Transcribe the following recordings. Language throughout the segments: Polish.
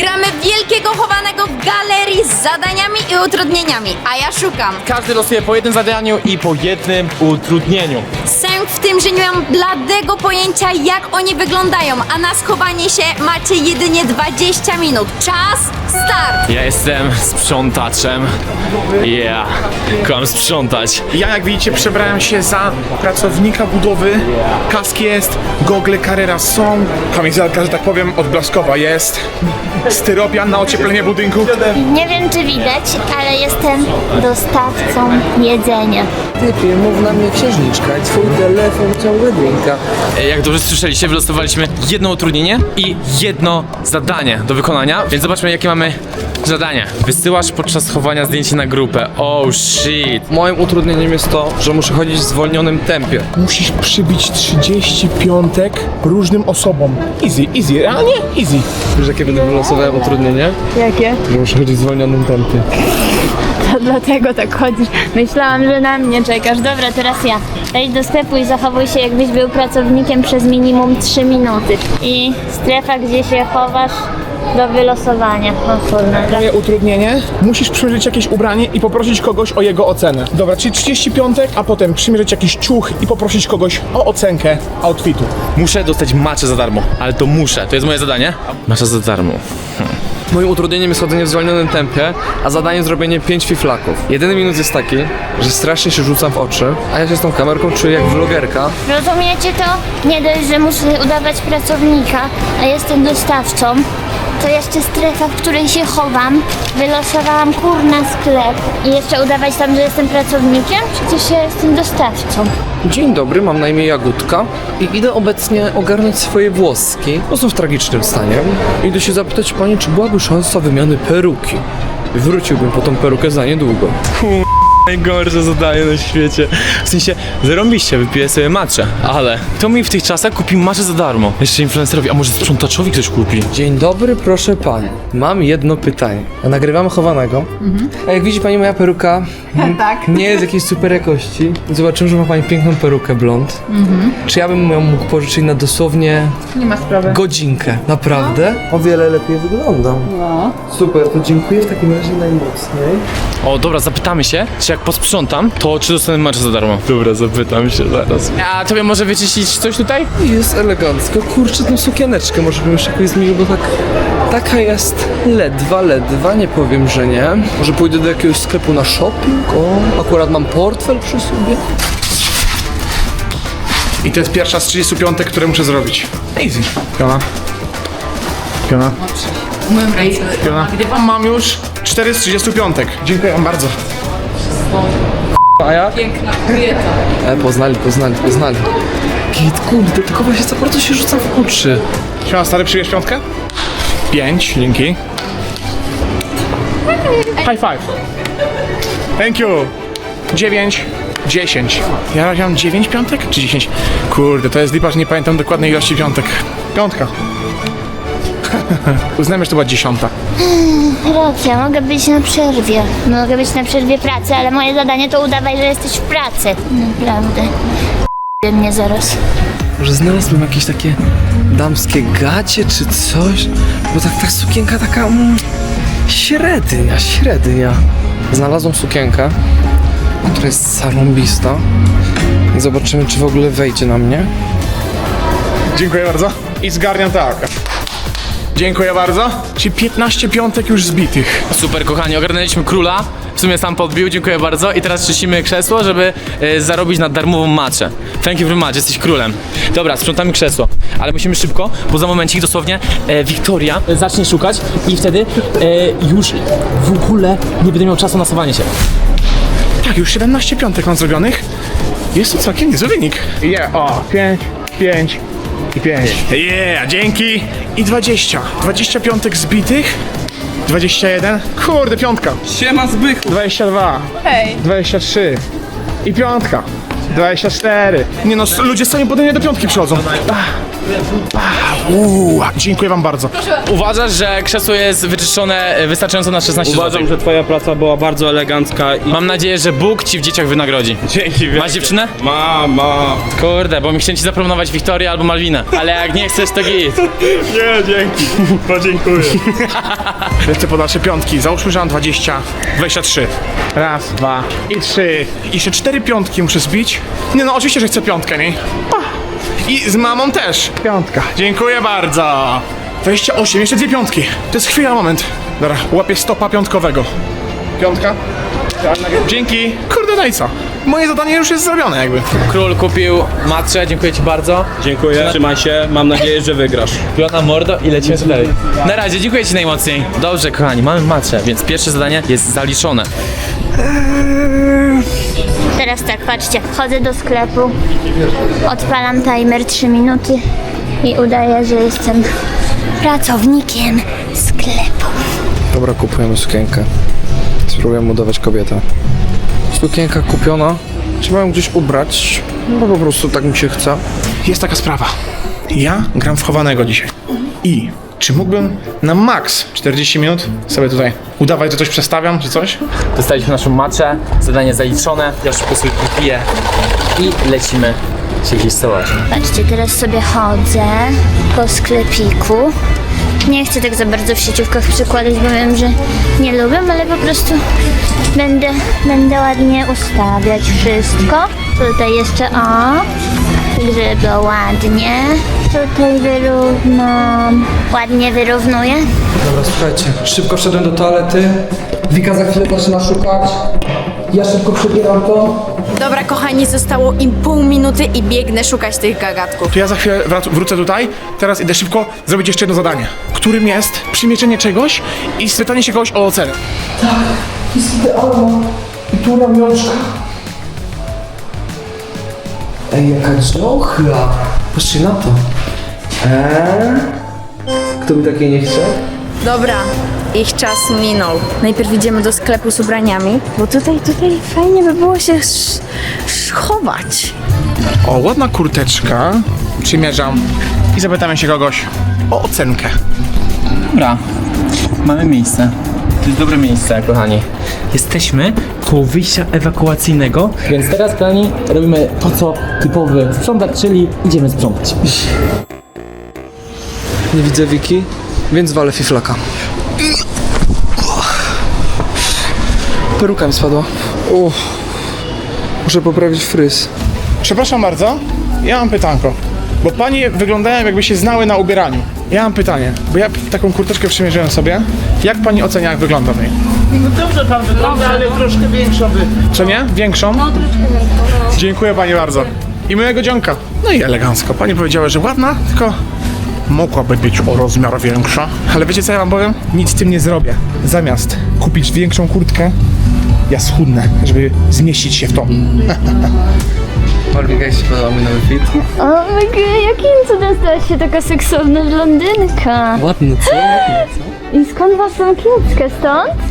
Gramy w wielkiego chowanego w galerii z zadaniami i utrudnieniami, a ja szukam. Każdy losuje po jednym zadaniu i po jednym utrudnieniu. Sęk w tym, że nie mam bladego pojęcia jak oni wyglądają, a na schowanie się macie jedynie 20 minut. Czas, start! Ja jestem sprzątaczem. Yeah, kocham sprzątać. Ja, jak widzicie, przebrałem się za pracownika budowy. Kask jest, gogle Carrera są, kamizelka, że tak powiem, odblaskowa jest, styropian na ocieplenie budynku. Nie wiem, czy widać, ale jestem dostawcą jedzenia. Typie, mów na mnie księżniczka i twój telefon ciągle drinka. Jak dobrze słyszeliście, wylosowaliśmy jedno utrudnienie i jedno zadanie do wykonania, więc zobaczmy jakie mamy zadanie. Wysyłasz podczas chowania zdjęcie na grupę. Oh shit. Moim utrudnieniem jest to, że muszę chodzić w zwolnionym tempie. Musisz przybić 35 różnym osobom. Easy, easy, realnie easy. Wiesz jakie będę wylosowałem utrudnienie? Jakie? Że muszę chodzić w zwolnionym tempie. To dlatego tak chodzisz. Myślałam, że na mnie czekasz. Dobra, teraz ja. Wejdź do sklepu i zachowuj się, jakbyś był pracownikiem przez minimum 3 minuty. I strefa, gdzie się chowasz, do wylosowania. O kurna. Moje utrudnienie, musisz przymierzyć jakieś ubranie i poprosić kogoś o jego ocenę. Dobra, czyli 35, a potem przymierzyć jakiś ciuch i poprosić kogoś o ocenkę outfitu. Muszę dostać maczę za darmo, ale to muszę, to jest moje zadanie. Macza za darmo. Moim utrudnieniem jest chodzenie w zwolnionym tempie, a zadaniem zrobienie 5 fiflaków. Jedyny minus jest taki, że strasznie się rzucam w oczy, a ja się z tą kamerką czuję jak vlogerka. Rozumiecie to? Nie dość, że muszę udawać pracownika, a jestem dostawcą, to jeszcze strefa, w której się chowam. Wylosowałam kurna sklep i jeszcze udawać tam, że jestem pracownikiem? Przecież ja jestem dostawcą. Dzień dobry, mam na imię Jagódka i idę obecnie ogarnąć swoje włoski, bo są w tragicznym stanie. Idę się zapytać pani, czy byłaby szansa wymiany peruki. Wróciłbym po tą perukę za niedługo. Najgorsze zadanie na świecie. W sensie, zarąbiście, wypiję sobie maczę, ale kto mi w tych czasach kupi maczę za darmo? Jeszcze influencerowi, a może sprzątaczowi ktoś kupi? Dzień dobry, proszę pani. Mam jedno pytanie. Nagrywamy chowanego. A jak widzi pani, moja peruka mm, nie jest jakiejś super jakości. Zobaczymy, że ma pani piękną perukę blond. Czy ja bym ją mógł pożyczyć na dosłownie Nie ma sprawy. godzinkę? Naprawdę? O wiele lepiej wyglądam. No. Super, to dziękuję w takim razie najmocniej. O, dobra, zapytamy się, czy jak posprzątam, to czy dostanę maczę za darmo? Dobra, zapytam się zaraz. A tobie może wyczyścić coś tutaj? Jest elegancko. Kurczę, tą sukieneczkę może bym jeszcze jakoś zmienił, bo tak... Taka jest ledwa, ledwa, nie powiem, że nie. Może pójdę do jakiegoś sklepu na shopping? O, akurat mam portfel przy sobie. I to jest pierwsza z 35, które muszę zrobić. Easy. Piona. Piona. Piona. Mam już 4 z 35. Dziękuję wam bardzo. A ja? Piękna kobieta. E, poznali, poznali, poznali. Git, kurde, tylko właśnie za bardzo się rzucam w oczy. Siema, stary, przyjesz piątkę? 5, dzięki. High five. Thank you. 9, 10. Ja mam 9 piątek czy 10? Kurde, to jest lipa, że nie pamiętam dokładnej ilości piątek. Piątka. Uznajmy, że to była dziesiąta. Racja, mogę być na przerwie. Mogę być na przerwie pracy, ale moje zadanie to udawaj, że jesteś w pracy. Naprawdę. mnie zaraz. Może znalazłbym jakieś takie damskie gacie czy coś? Bo tak ta sukienka taka mm, średnia, średnia. Znalazłem sukienkę, która jest zarąbista. I zobaczymy, czy w ogóle wejdzie na mnie. Dziękuję bardzo. I zgarniam tak. Dziękuję bardzo. Czyli 15 piątek już zbitych. Super, kochani, ogarnęliśmy króla. W sumie sam podbił, dziękuję bardzo. I teraz czyścimy krzesło, żeby e, zarobić na darmową maczę. Thank you very much, jesteś królem. Dobra, sprzątamy krzesło. Ale musimy szybko, bo za momencik dosłownie e, Wiktoria e, zacznie szukać i wtedy e, już w ogóle nie będę miał czasu na sowanie się. Tak, już 17 piątek mam zrobionych. Jest to całkiem niezły wynik. Yeah, o, 5, 5 i 5. Yeah, dzięki. I 20. 20 piątek zbitych. 21. Kurde, piątka. Siema Zbychu! 22. Hej. 23. I piątka. 24. Nie no, s- ludzie sami pode mnie do piątki przychodzą. Ach, Uuu, dziękuję wam bardzo. Uważasz, że krzesło jest wyczyszczone e, wystarczająco na 16 Uważam, zł? że twoja praca była bardzo elegancka i... Mam nadzieję, że Bóg ci w dzieciach wynagrodzi. Dzięki wielkie. Masz dziewczynę? Ma, ma. Kurde, bo mi chciałem ci zaproponować Wiktorię albo Malwinę. Ale jak nie chcesz, to git. Nie, dzięki. Podziękuję. Lecę po dalsze piątki. Załóżmy, że mam 20, 23. Raz, dwa i trzy. I jeszcze cztery piątki muszę zbić. Nie no, oczywiście, że chcę piątkę, nie? Pa. I z mamą też. Piątka. Dziękuję bardzo. 28, jeszcze dwie piątki. To jest chwila, moment. Dobra, łapię stopa piątkowego. Piątka. Dzięki. Kurde, no i co? Moje zadanie już jest zrobione jakby. Król kupił matczę, dziękuję ci bardzo. Dziękuję. Trzymaj się. Mam nadzieję, że wygrasz. Piona mordo i lecimy dalej. Na razie, dziękuję ci najmocniej. Dobrze, kochani, mamy matczę, więc pierwsze zadanie jest zaliczone. Teraz tak, patrzcie, wchodzę do sklepu, odpalam timer 3 minuty i udaję, że jestem pracownikiem sklepu. Dobra, kupujemy sukienkę. Spróbujemy udawać kobietę. Sukienka kupiona. Trzeba ją gdzieś ubrać, bo po prostu tak mi się chce. Jest taka sprawa. Ja gram w chowanego dzisiaj. I czy mógłbym na max 40 minut sobie tutaj udawać, że coś przestawiam, czy coś? Dostaliśmy naszą matczę, zadanie zaliczone. Ja szybko sobie kupiję i lecimy się gdzieś stołać. Patrzcie, teraz sobie chodzę po sklepiku. Nie chcę tak za bardzo w sieciówkach przykładać, bo wiem, że nie lubię, ale po prostu będę, będę ładnie ustawiać wszystko. Tutaj jeszcze o, żeby było ładnie. Tutaj wyrównam. Ładnie wyrównuję. Dobra, słuchajcie. Szybko wszedłem do toalety. Wika za chwilę zaczyna szukać. Ja szybko przebieram to. Dobra, kochani, zostało im pół minuty i biegnę szukać tych gagatków. To ja za chwilę wrac- wrócę tutaj, teraz idę szybko zrobić jeszcze jedno zadanie, którym jest przymierzenie czegoś i spytanie się kogoś o ocenę. Jest idealna. I tu ramionczka. Ej, jaka dziochra. Patrzcie na to. Eee? Kto by takiej nie chce? Dobra, ich czas minął. Najpierw idziemy do sklepu z ubraniami, bo tutaj, tutaj fajnie by było się sz- schować. O, ładna kurteczka. Przymierzam i zapytamy się kogoś o ocenkę. Dobra, mamy miejsce. To jest dobre miejsce, kochani. Jesteśmy koło wyjścia ewakuacyjnego, więc teraz, kochani, robimy to, co typowy sprzątacz, czyli idziemy sprzątać. Nie widzę Wiki, więc walę fiflaka. Peruka mi spadła. Uff. Muszę poprawić fryz. Przepraszam bardzo, ja mam pytanko. Bo panie wyglądają jakby się znały na ubieraniu. Ja mam pytanie, bo ja taką kurteczkę przymierzyłem sobie. Jak pani ocenia, jak wygląda w niej? No dobrze pan wygląda, ale troszkę większą by. Co nie? Większą? No troszkę większą. Dziękuję pani bardzo. I miłego dzionka. No i elegancko. Pani powiedziała, że ładna, tylko mogłaby być o rozmiar większa. Ale wiecie co ja wam powiem? Nic z tym nie zrobię. Zamiast kupić większą kurtkę, ja schudnę, żeby zmieścić się w tą. Malwika, jak się podoba mój nowy fit? O, jakim cudem stała się taka seksowna blondynka? Ładny, co? I skąd was tą kieckę? Stąd?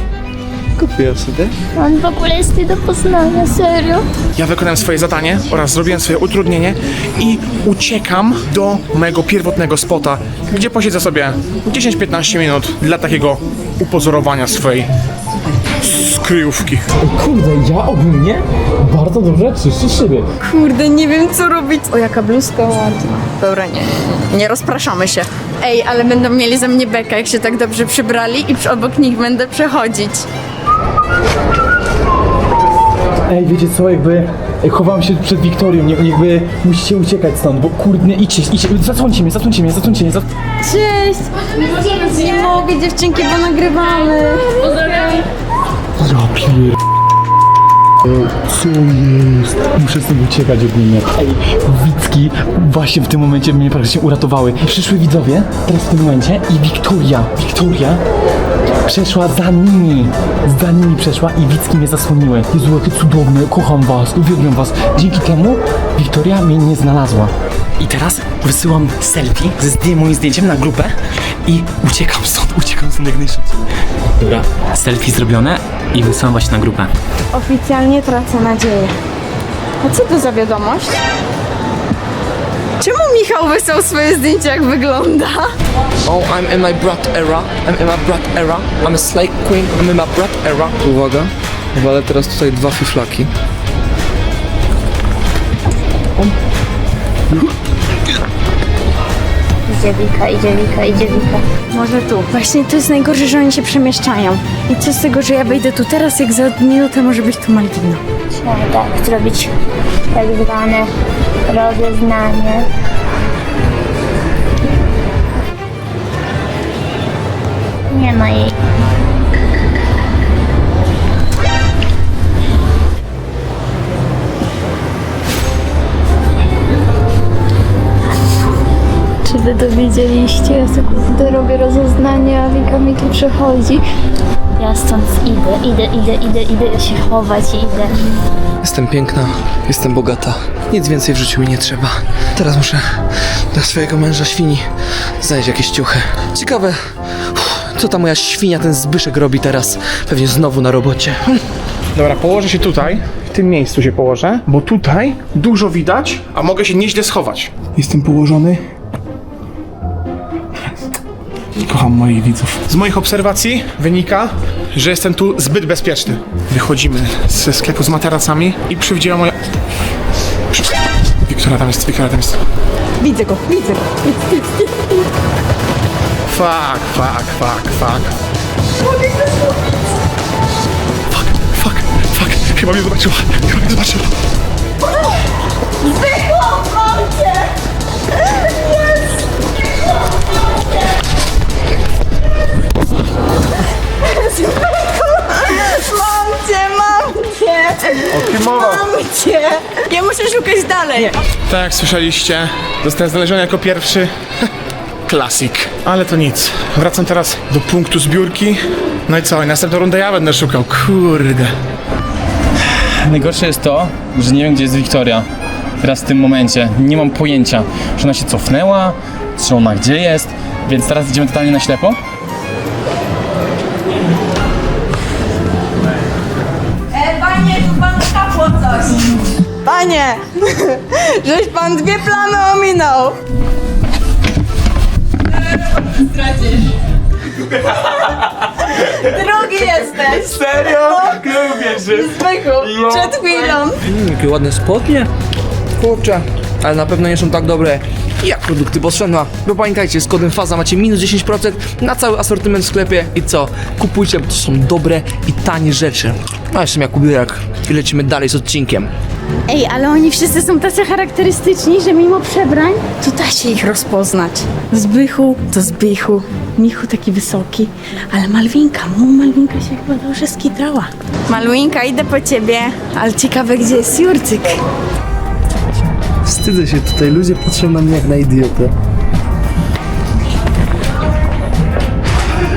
Kupiłem sobie. On w ogóle jest nie do poznania, serio. Ja wykonałem swoje zadanie oraz zrobiłem swoje utrudnienie i uciekam do mojego pierwotnego spota, gdzie posiedzę sobie 10-15 minut dla takiego upozorowania swojej skryjówki. Kurde, ja ogólnie bardzo dobrze czyszczę szyby. Kurde, nie wiem co robić. O, jaka bluzka ładna. Dobra, nie, nie, nie rozpraszamy się. Ej, ale będą mieli ze mnie bekę, jak się tak dobrze przybrali i przy- obok nich będę przechodzić. Ej, wiecie co, jakby ej, chowam się przed Wiktorią, nie, jakby musicie uciekać stąd, bo kurde, idźcie, idźcie, zasłońcie mnie, zasłońcie mnie, zasłońcie mnie, zas... Cześć! Nie mogę, dziewczynki, bo nagrywamy. Ja pier... Co jest? Muszę stąd uciekać ogólnie. Ej, Wicki właśnie w tym momencie mnie praktycznie uratowały. Przyszły widzowie, teraz w tym momencie i Wiktoria, Wiktoria przeszła za nimi. Za nimi przeszła i Wicki mnie zasłoniły. Jezu, jakie cudowne, kocham was, uwielbiam was. Dzięki temu Wiktoria mnie nie znalazła. I teraz wysyłam selfie ze zdję- moim zdjęciem na grupę i uciekam stąd, uciekam stąd jak najszybciej. Dobra, selfie zrobione i wysyłam właśnie na grupę. Oficjalnie tracę nadzieję. A co to za wiadomość? Czemu Michał wysłał swoje zdjęcie, jak wygląda? Oh, I'm in my brat era. I'm in my brat era. I'm a slave queen. I'm in my brat era. Uwaga. Walę teraz tutaj dwa fiflaki. Idzie Wika, idzie Wika, idzie Wika. Może tu. Właśnie to jest najgorsze, że oni się przemieszczają. I co z tego, że ja wejdę tu teraz, jak za minutę może być tu Malwina. Trzeba tak zrobić tak zwane rozeznanie. Nie ma jej. Czy wy to wiedzieliście? Ja sobie robię rozeznanie, a Wika mi tu przechodzi. Ja stąd idę, idę, idę, idę, idę się chować, idę. Jestem piękna, jestem bogata. Nic więcej w życiu mi nie trzeba. Teraz muszę dla swojego męża świni znaleźć jakieś ciuchy. Ciekawe, co ta moja świnia, ten Zbyszek robi teraz? Pewnie znowu na robocie. Hm. Dobra, położę się tutaj, w tym miejscu się położę, bo tutaj dużo widać, a mogę się nieźle schować. Jestem położony. Kocham moich widzów. Z moich obserwacji wynika, że jestem tu zbyt bezpieczny. Wychodzimy ze sklepu z materacami i przywdziała moja... Wiktoria tam jest, Wiktoria tam jest. Widzę go, widzę go. Fuck, fuck, fuck, fuck. Fuck, fuck, fuck. Chyba mnie zobaczyła. Chyba mnie zobaczyła. Mam cię, mam cię! O kim mowa? Mam cię! Ja muszę szukać dalej. Tak jak słyszeliście, zostałem znaleziony jako pierwszy. Klasik. Ale to nic. Wracam teraz do punktu zbiórki. No i co? I następną rundę ja będę szukał. Kurde. Najgorsze jest to, że nie wiem, gdzie jest Wiktoria. Teraz w tym momencie. Nie mam pojęcia, czy ona się cofnęła, czy ona gdzie jest. Więc teraz idziemy totalnie na ślepo. Panie, żeś pan dwie plamy ominął. Stracisz. Drugi jesteś. Serio? Lubię, że... Zbychu, przed chwilą. Jakie ładne spodnie. Kurczę, ale na pewno nie są tak dobre jak produkty Boschena. Bo pamiętajcie, z kodem FAZA macie minus 10% na cały asortyment w sklepie i co? Kupujcie, bo to są dobre i tanie rzeczy. A jestem jak Kubierak i lecimy dalej z odcinkiem. Ej, ale oni wszyscy są tacy charakterystyczni, że mimo przebrań, to da się ich rozpoznać. Zbychu to Zbychu, Michu taki wysoki, ale Malwinka, mu Malwinka się chyba dobrze skitrała. Malwinka, idę po ciebie, ale ciekawe gdzie jest Jurcyk. Wstydzę się tutaj, ludzie patrzą na mnie jak na idiotę.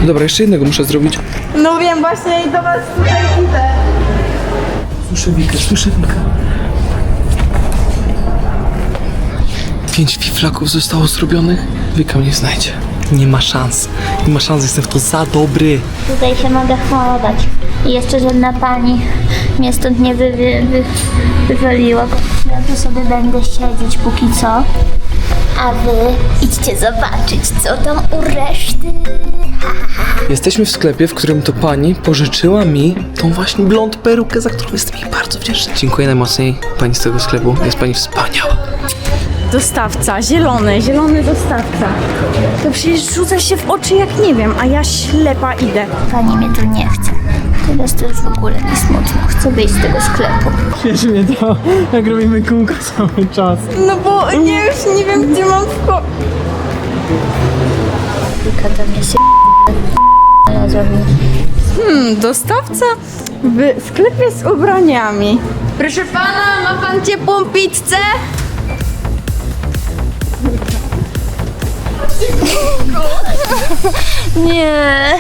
Dobra, jeszcze jednego muszę zrobić. No wiem, właśnie i do was tutaj idę. Słyszę Wikę, słyszę Wikę. Pięć fiflaków zostało zrobionych. Wika mnie znajdzie. Nie ma szans. Nie ma szans, jestem w to za dobry. Tutaj się mogę chować. I jeszcze żadna pani mnie stąd nie wy, wy, wy, wywaliła. Ja tu sobie będę siedzieć póki co. A wy idźcie zobaczyć, co tam u reszty. Jesteśmy w sklepie, w którym to pani pożyczyła mi tą właśnie blond perukę, za którą jestem jej bardzo wdzięczny. Dziękuję najmocniej pani z tego sklepu. Jest pani wspaniała. Dostawca, zielony, zielony dostawca. To przecież rzuca się w oczy jak nie wiem, a ja ślepa idę. Pani mnie tu nie chce. Teraz to już w ogóle nie smutno. Chcę wyjść z tego sklepu. Cieszy mnie to, jak robimy kółko cały czas. No bo nie, już nie wiem gdzie mam wko... Tylko mnie się Hmm, dostawca w sklepie z ubraniami. Proszę pana, ma pan ciepłą pizzę? Nie.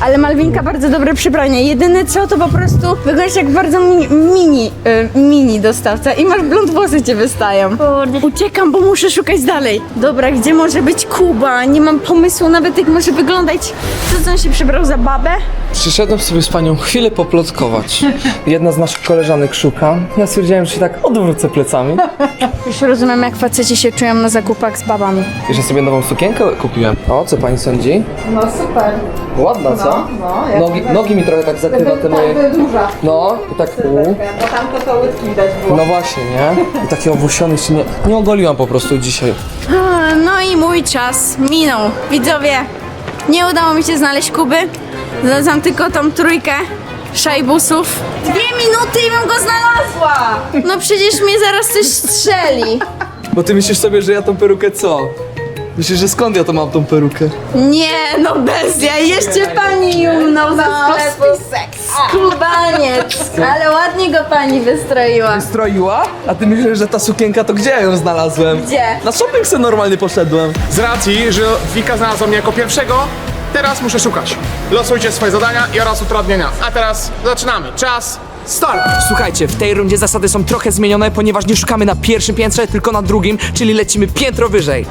Ale Malwinka bardzo dobre przybranie. Jedyne co, to po prostu wyglądasz jak bardzo mini, mini, y, mini dostawca i masz blond włosy cię wystają. Kurde. Uciekam, bo muszę szukać dalej. Dobra, gdzie może być Kuba? Nie mam pomysłu nawet jak może wyglądać. Co, co on się przybrał za babę? Przyszedłem sobie z panią chwilę poplotkować. Jedna z naszych koleżanek szuka. Ja stwierdziłem, że się tak odwrócę plecami. Już rozumiem, jak faceci się czują na zakupach z babami. Jeszcze sobie nową sukienkę kupiłem. O, co pani sądzi? No super. Ładna, co? No, Nogi, nogi mi trochę tak zakrywa te moje... duża. No, i tak... U. Bo tam to to łydki widać było. No właśnie, nie? I taki owłosiony jeszcze nie... Nie ogoliłam po prostu dzisiaj. A, No i mój czas minął. Widzowie, nie udało mi się znaleźć Kuby. Znalazłam tylko tą trójkę szajbusów. Dwie minuty i bym go znalazła! No przecież mnie zaraz coś strzeli. Bo ty myślisz sobie, że ja tą perukę co? Myślisz, że skąd ja to mam tą perukę? Nie, no bestia, jeszcze pani jumnął za sklepu. Skubaniec. Ale ładnie go pani wystroiła. Stroiła? A ty myślisz, że ta sukienka to gdzie ja ją znalazłem? Gdzie? Na shopping se normalnie poszedłem. Z racji, że Wika znalazła mnie jako pierwszego, teraz muszę szukać. Losujcie swoje zadania i oraz utrudnienia. A teraz zaczynamy. Czas, start! Słuchajcie, w tej rundzie zasady są trochę zmienione, ponieważ nie szukamy na pierwszym piętrze, tylko na drugim, czyli lecimy piętro wyżej.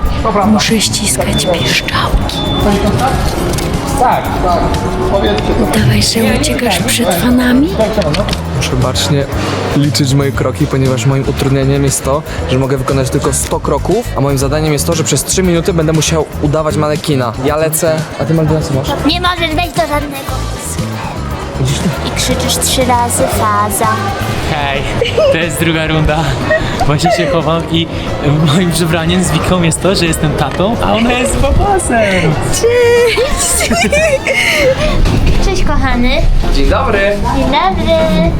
Muszę ściskać pieszczałki. Udawaj, że uciekasz przed fanami? Muszę bacznie liczyć moje kroki, ponieważ moim utrudnieniem jest to, że mogę wykonać tylko 100 kroków, a moim zadaniem jest to, że przez 3 minuty będę musiał udawać manekina. Ja lecę, a ty Malwina co masz? Nie możesz wejść do żadnego. I krzyczysz trzy razy faza. Hej, to jest druga runda. Właśnie się chowam i moim przebraniem z Wiką jest to, że jestem tatą, a ona jest babasem. Cześć kochany. Dzień dobry! Dzień dobry.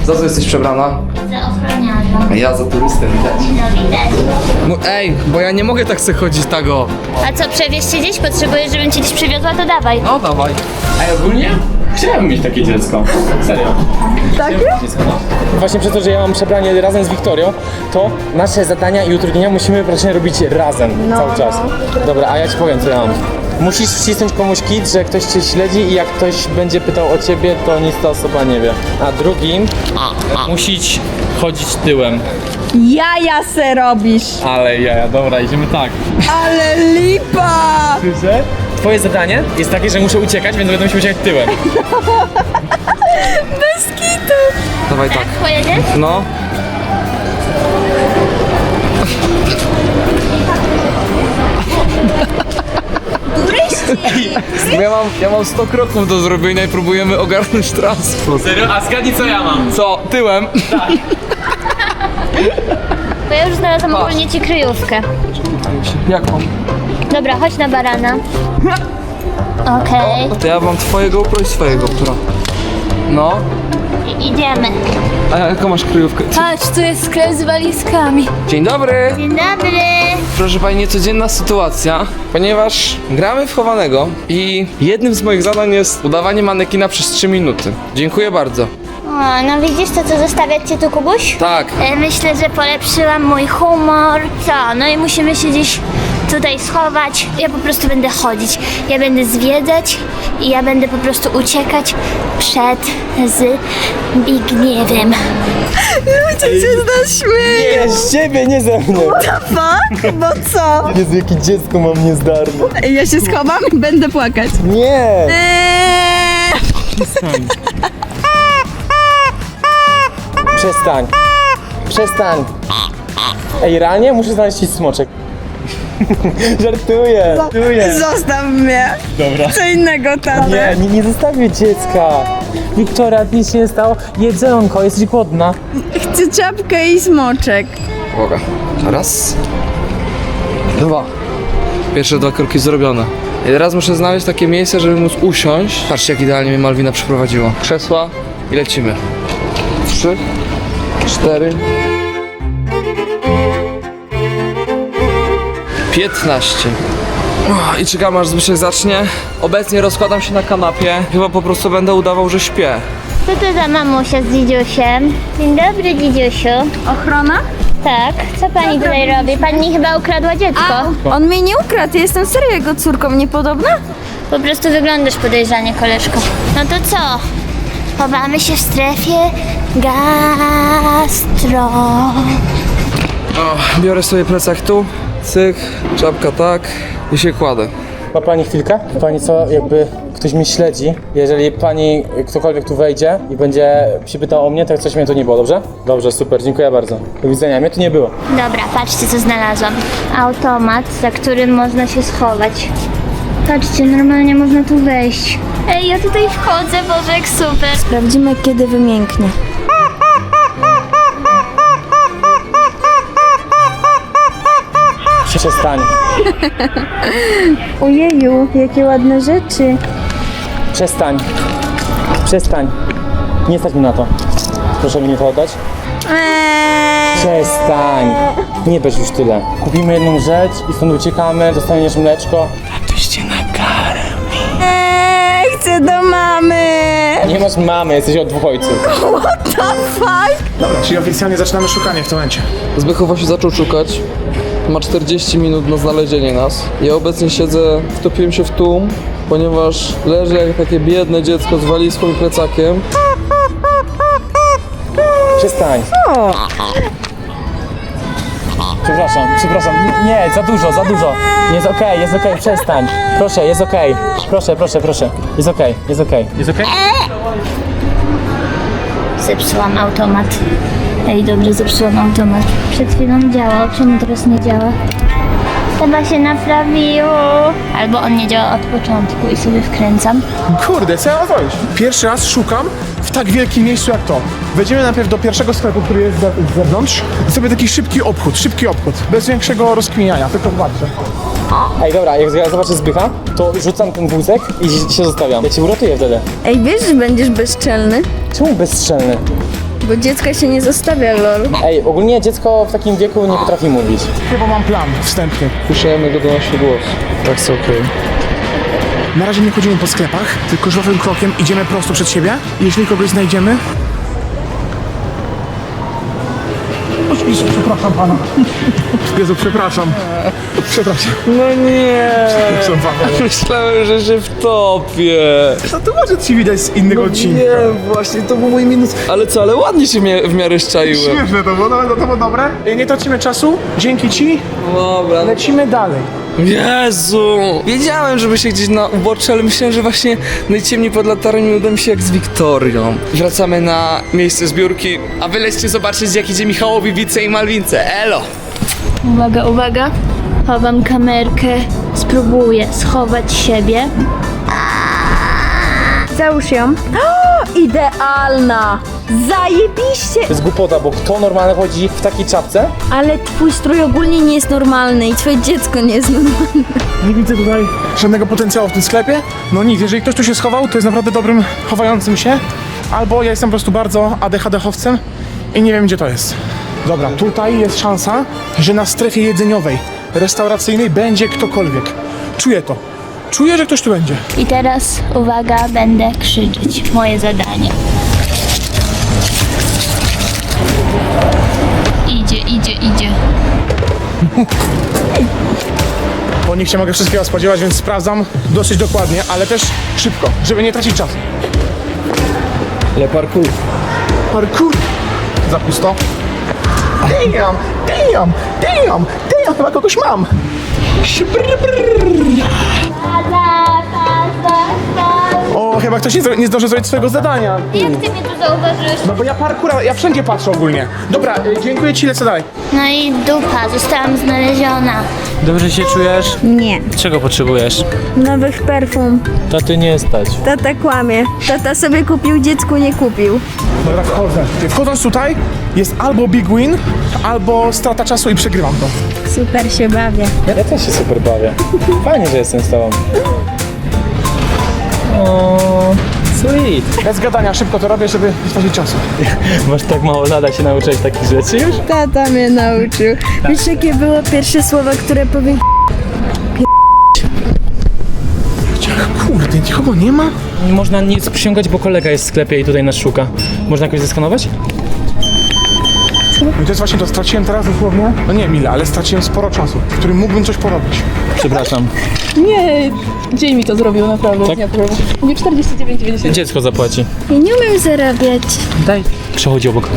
Za co jesteś przebrana? Za ochroniarzem. A ja za turystę widać. No widać. No ej, bo ja nie mogę tak sobie chodzić tago. A co, przewieźć się gdzieś? Potrzebujesz, żebym cię gdzieś przywiozła? To dawaj. No dawaj. A ogólnie chciałem mieć takie dziecko. Serio. Takie? Właśnie przez to, że ja mam przebranie razem z Wiktorią, to nasze zadania i utrudnienia musimy praktycznie robić razem cały czas. Dobra, a ja ci powiem co ja mam. Musisz wcisnąć komuś kit, że ktoś cię śledzi i jak ktoś będzie pytał o ciebie, to nic ta osoba nie wie. A drugim musisz chodzić tyłem. Jaja se robisz. Ale jaja, dobra, idziemy tak. Ale lipa! Słyszę? Twoje zadanie jest takie, że muszę uciekać, więc będę musiał uciekać tyłem. Bez kitu. Dawaj tak. Pojedziesz? No. Bo Ja mam, ja mam 100 kroków do zrobienia i próbujemy ogarnąć transport. Serio? A zgadnij co ja mam. Co? Tyłem? Bo ja już znalazłam ogólnie ci kryjówkę. Jaką? Dobra, chodź na barana. Okej, To ja mam twoje GoPro i swoje GoPro. No. i- idziemy. A jaką masz kryjówkę? Patrz, tu jest sklep z walizkami. Dzień dobry! Dzień dobry. Proszę pani, niecodzienna sytuacja, ponieważ gramy w chowanego i jednym z moich zadań jest udawanie manekina przez 3 minuty. Dziękuję bardzo. O, no widzisz to, co zostawiać cię tu, Kubuś? Tak. E, Myślę, że polepszyłam mój humor. Co? No i musimy się gdzieś tutaj schować. Ja po prostu będę chodzić. Ja będę zwiedzać i ja będę po prostu uciekać przed Zbigniewem. Ludzie się z nas śmieją. Z ciebie, nie ze mnie! Fuck? Bo co? Jezu, jakie dziecko mam niezdarne. Ja się schowam i będę płakać. Nie! Eee. Przestań. Przestań. Ej, realnie muszę znaleźć ci smoczek. Żartuję. Żartuję. Zostaw mnie. Dobra. Co innego, tata. Nie, nie, nie zostawię dziecka. Wiktoria, nic się nie stało. Jedzonko, jesteś głodna. Chcę czapkę i smoczek. Uwaga. Raz. Dwa. Pierwsze dwa kroki zrobione. I teraz muszę znaleźć takie miejsce, żeby móc usiąść. Patrzcie, jak idealnie mnie Malwina przeprowadziła. Krzesła i lecimy. Trzy, cztery, piętnaście. O, I czekam aż Zbyszek zacznie. Obecnie rozkładam się na kanapie. Chyba po prostu będę udawał, że śpię. Co to za mamusia z dzidziusiem? Dzień dobry, dzidziusiu. Ochrona? Tak, co pani tutaj robi? Pani chyba ukradła dziecko. On mnie nie ukradł, ja jestem serio jego córką, niepodobna? Po prostu wyglądasz podejrzanie, koleżko. No to co? Chowamy się w strefie gastro. Biorę sobie plecak tu, cyk, czapka tak i się kładę. Ma pani chwilkę? Pani co, jakby ktoś mnie śledzi, jeżeli pani, ktokolwiek tu wejdzie i będzie się pytał o mnie, to jak coś mnie tu nie było, dobrze? Dobrze, super, dziękuję bardzo. Do widzenia, mnie tu nie było. Dobra, patrzcie co znalazłam. Automat, za którym można się schować. Patrzcie, normalnie można tu wejść. Ej, ja tutaj wchodzę, Boże, jak super. Sprawdzimy, kiedy wymięknie. Przestań, Ojeju, jakie ładne rzeczy. przestań, przestań. Nie stać mi na to. Proszę mi nie to oddać. Przestań. Nie bierz już tyle. Kupimy jedną rzecz i stąd uciekamy, dostaniesz mleczko. Chcę do mamy. Nie masz mamy, jesteś od dwóch ojców. Dobra, czyli oficjalnie zaczynamy szukanie w tym momencie. Zbychowa się zaczął szukać. Ma 40 minut na znalezienie nas. Ja obecnie siedzę, wtopiłem się w tłum, ponieważ leżę jak takie biedne dziecko z walizką i plecakiem. Przestań. Przepraszam, przepraszam. Nie, za dużo, za dużo. Jest okej, jest okej, przestań. Proszę, jest okej. Proszę, proszę, proszę. Jest okej, jest okej. Jest okej? Zepsułam automat. Ej, dobrze, zepsułam automat. Przed chwilą działał, czemu teraz nie działa? Chyba się naprawiło. Albo on nie działa od początku i sobie wkręcam. Kurde, co ja mam zrobić? Pierwszy raz szukam tak wielkim miejscu jak to. Wejdziemy najpierw do pierwszego sklepu, który jest z zewnątrz i sobie taki szybki obchód, szybki obchód, bez większego rozkminiania, tylko zobaczcie. Ej, dobra, jak ja zobaczę Zbycha, to rzucam ten wózek i się- zostawiam. Ja cię uratuję wtedy. Ej, wiesz, że będziesz bezczelny? Czemu bezstrzelny? Bo dziecka się nie zostawia, lol. Ej, ogólnie dziecko w takim wieku nie potrafi mówić. Chyba mam plan wstępny. Słyszałem jego donośny głos. Tak, okej. Na razie nie chodzimy po sklepach, tylko żwawym krokiem idziemy prosto przed siebie. Jeśli kogoś znajdziemy... O Jezu, przepraszam pana. Jezu, przepraszam. Przepraszam. No nie! Przepraszam pana. Myślałem, że się wtopię. No to może ci widać z innego odcinka. Nie, właśnie to był mój minus. Ale co, ale ładnie się mia- w miarę szczaiłem. Śmieszne to było, no, to było dobre. Nie tracimy czasu, dzięki ci Dobra, lecimy dalej. Jezu! Wiedziałem, żeby się gdzieś na ubocze, ale myślałem, że właśnie najciemniej pod latarnią uda mi się jak z Wiktorią. Wracamy na miejsce zbiórki, a wy lećcie zobaczyć jak idzie Michałowi, Wice i Malwince. Elo! Uwaga, uwaga. Chowam kamerkę. Spróbuję schować siebie. Załóż ją. O, idealna! Zajebiście! To jest głupota, bo kto normalnie chodzi w takiej czapce? Ale twój strój ogólnie nie jest normalny i twoje dziecko nie jest normalne. Nie widzę tutaj żadnego potencjału w tym sklepie. No nic, jeżeli ktoś tu się schował, to jest naprawdę dobrym chowającym się. Albo ja jestem po prostu bardzo ADHD-chowcem i nie wiem gdzie to jest. Dobra, tutaj jest szansa, że na strefie jedzeniowej, restauracyjnej będzie ktokolwiek. Czuję to. Czuję, że ktoś tu będzie. I teraz, uwaga, będę krzyczeć. Moje zadanie. Idzie, idzie, idzie. Po nich się mogę wszystkiego spodziewać, więc sprawdzam dosyć dokładnie, ale też szybko, żeby nie tracić czasu. Ale parkour. Parkour! Za pusto. Damn, damn, damn, damn, chyba kogoś mam. O, chyba ktoś nie, zro- nie zdąży zrobić swojego zadania. Jak ty mnie tu zauważyłeś? No bo ja parkura, ja wszędzie patrzę ogólnie. Dobra, y, dziękuję ci, lecę dalej. No i dupa, zostałam znaleziona. Dobrze się czujesz? Nie. Czego potrzebujesz? Nowych perfum. Taty nie stać. Tata kłamie. Tata sobie kupił, dziecku nie kupił. Dobra, wchodzę. Wchodząc tutaj, jest albo big win, albo strata czasu i przegrywam to. Super się bawię. Ja też się super bawię. Fajnie, że jestem z tobą. O, sweet. Bez gadania, szybko to robię, żeby nie stracić czasu. Masz tak mało lata się nauczyć takich rzeczy już? Tata mnie nauczył. Wiesz, jakie było pierwsze słowa, które powiedział? Kurde, nikogo nie ma? Można nic przyciągać, bo kolega jest w sklepie i tutaj nas szuka. Można jakoś zeskanować? Czasu. No i to jest właśnie to, straciłem teraz dosłownie, no nie wiem ile, ale straciłem sporo czasu, w którym mógłbym coś porobić. Przepraszam. Nie, dzień mi to zrobił naprawdę. Tak? Nie, nie 49,90. Dziecko zapłaci. Ja nie umiem zarabiać. Daj. Przechodzi obok.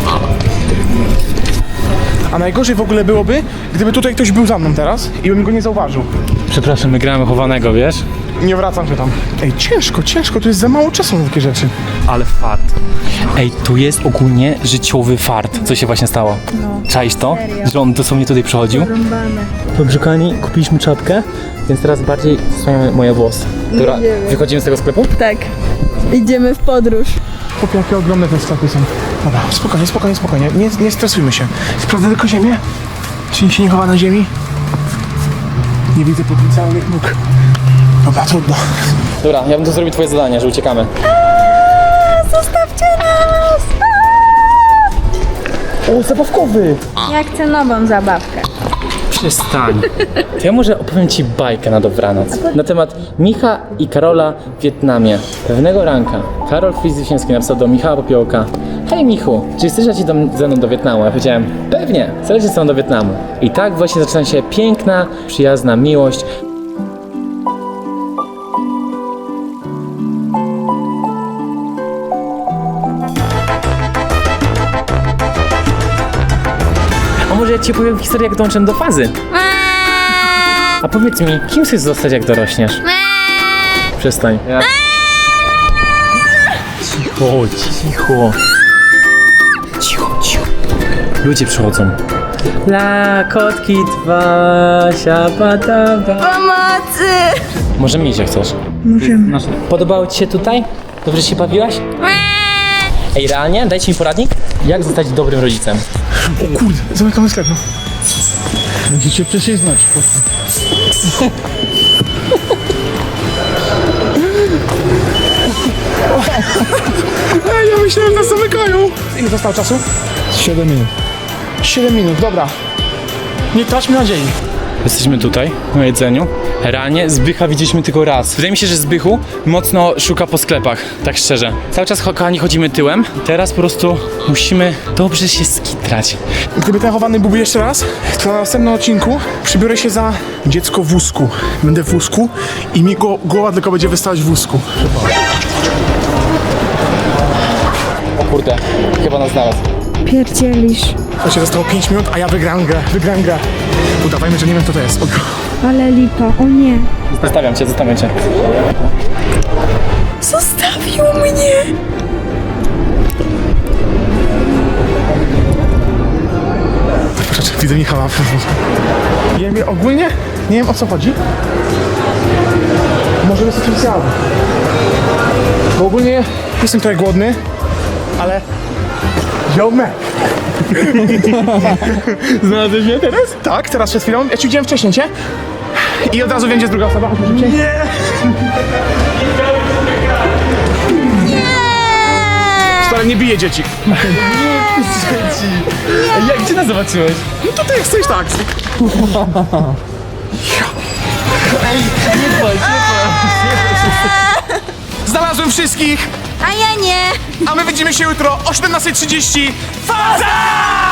A najgorzej w ogóle byłoby, gdyby tutaj ktoś był za mną teraz i bym go nie zauważył. Przepraszam, my gramy chowanego, wiesz? Nie wracam się tam. Ej, ciężko, ciężko, tu jest za mało czasu na takie rzeczy. Ale fart. Ej, tu jest ogólnie życiowy fart, co się właśnie stało. No. Czaisz to? Że on dosłownie tutaj przychodził? Pobrzykani, kupiliśmy czapkę, więc teraz bardziej wspaniały moje włosy. Dobra, wychodzimy z tego sklepu? Tak. Idziemy w podróż. Chłopie, jakie ogromne te sklepy są. Dobra, spokojnie, spokojnie, spokojnie. Nie, nie stresujmy się. Sprawdzę tylko ziemię. Czy się nie chowa na ziemi? Nie widzę potencjalnych nóg. Dobra, trudno. Dobra, ja bym tu zrobił twoje zadanie, że uciekamy. O, zabawkowy! Ja chcę nową zabawkę. Przestań. To ja może opowiem ci bajkę na dobranoc. Na temat Micha i Karola w Wietnamie. Pewnego ranka Karol Frizysiński napisał do Michała Popiołka Hej Michu, czy chcesz lecieć do, ze mną do Wietnamu? Ja powiedziałem, pewnie, chcę lecieć z tobą do Wietnamu. I tak właśnie zaczyna się piękna, przyjazna miłość. Ci opowiem historię, jak dołączyłem do fazy? A powiedz mi, kim chcesz zostać, jak dorośniesz? Przestań. Ja... Cicho, cicho. Cicho, cicho. Ludzie przychodzą. La, kotki dwa, siapadaba. Pomocy! Możemy iść, jak chcesz. Możemy. Podobało ci się tutaj? Dobrze się bawiłaś? Ej, realnie? Dajcie mi poradnik, jak zostać dobrym rodzicem. O kurde, zamykamy sklep. no. Musicie prześliznąć. Ej, ja myślałem, nas zamykają. Ile zostało czasu? 7 minut. 7 minut, dobra. Nie traćmy nadziei. Jesteśmy tutaj, na jedzeniu. Realnie Zbycha widzieliśmy tylko raz. Wydaje mi się, że Zbychu mocno szuka po sklepach, tak szczerze. Cały czas kochani chodzimy tyłem. Teraz po prostu musimy dobrze się skitrać. Gdyby ten chowany byłby jeszcze raz, to na następnym odcinku przybiorę się za dziecko w wózku. Będę w wózku i mi go, głowa tylko będzie wystawać w wózku. O kurde, chyba nas znalazł. Pierdzielisz. Słuchajcie, zostało 5 minut, a ja wygram grę, wygram grę. Udawajmy, że nie wiem kto to jest. O, Ale lipa. O nie. Zostawiam cię, zostawiam cię. Zostawił mnie! Rzeczy, widzę Michała. Ja wiem, ogólnie nie wiem o co chodzi. Może jest oficjalny. Bo ogólnie jestem trochę głodny, ale wziął me. Znalazłeś mnie teraz? Tak, teraz przed chwilą. Ja ci widziałem wcześniej, cię? I od razu gdzie jest druga osoba. Chodźmy szybciej. Nie! Stary, nie bije dzieci. Jak cię nas zobaczyłeś? No to ty jesteś tak. Znalazłem wszystkich, A ja nie! a my widzimy się jutro o 17.30. Faza!